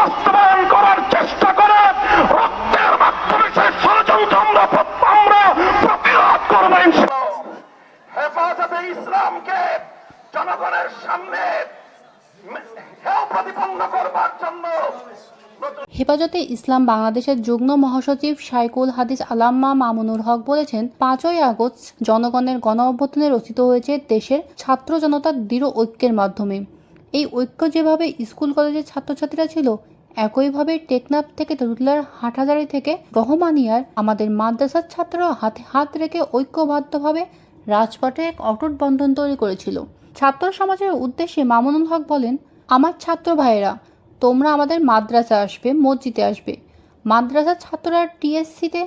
বাস্তবায়ন করার চেষ্টা করে রক্তের মাধ্যমে সেই ষড়যন্ত্র আমরা আমরা প্রতিরোধ করব হেফাজতে ইসলামকে জনগণের সামনে প্রতিপন্ন করবার জন্য হেফাজতে ইসলাম বাংলাদেশের যুগ্ম মহাসচিব শাইকুল হাদিস আলাম্মা মামুনুর হক বলেছেন পাঁচই আগস্ট জনগণের গণ অভ্যুত্থানে রচিত হয়েছে দেশের ছাত্র জনতার দৃঢ় ঐক্যের মাধ্যমে। এই ঐক্য যেভাবে স্কুল কলেজের ছাত্রছাত্রীরা ছিল, একইভাবে টেকনাফ থেকে তেঁতুলিয়ার হাটহাজারি থেকে রহমানিয়ার আমাদের মাদ্রাসার ছাত্ররা হাতে হাত রেখে ঐক্যবদ্ধভাবে রাজপথে এক অটুট বন্ধন তৈরি করেছিল। ছাত্র সমাজের উদ্দেশ্যে মামুনুল হক বলেন, আমার ছাত্র ভাইয়েরা, তোমরা আমাদের মাদ্রাসা আসবে, মসজিদে আসবে। মাদ্রাসার ছাত্ররা টিএসসিতে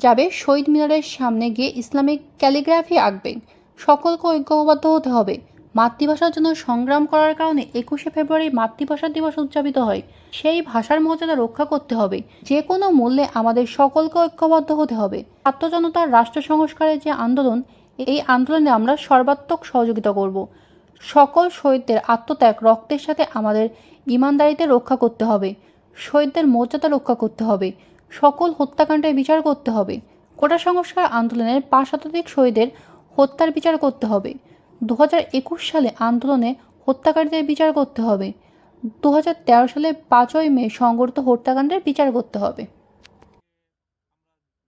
যাবে, শহীদ মিনারের সামনে গিয়ে ইসলামিক ক্যালিগ্রাফি আঁকবে। সকলকে ঐক্যবদ্ধ হতে হবে। মাতৃভাষার জন্য সংগ্রাম করার কারণে একুশে ফেব্রুয়ারি মাতৃভাষা দিবস উদযাপিত হয়। সেই ভাষার মর্যাদা রক্ষা করতে হবে। যে কোনো মূল্যে আমাদের সকলকে ঐক্যবদ্ধ হতে হবে। ছাত্র জনতার রাষ্ট্র সংস্কারের যে আন্দোলন, এই আন্দোলনে আমরা সর্বাত্মক সহযোগিতা করব। সকল শহীদদের আত্মত্যাগ, রক্তের সাথে আমাদের ইমানদারিতে রক্ষা করতে হবে। শহীদদের মর্যাদা রক্ষা করতে হবে। সকল হত্যাকাণ্ডের বিচার করতে হবে। কোটা সংস্কার আন্দোলনের পাঁচ শতাধিক শহীদের হত্যার বিচার করতে হবে। দু হাজার একুশ সালে আন্দোলনে হত্যাকারীদের বিচার করতে হবে। দু হাজার তেরো সালে পাঁচই মে সংগঠিত হত্যাকাণ্ডের বিচার করতে হবে।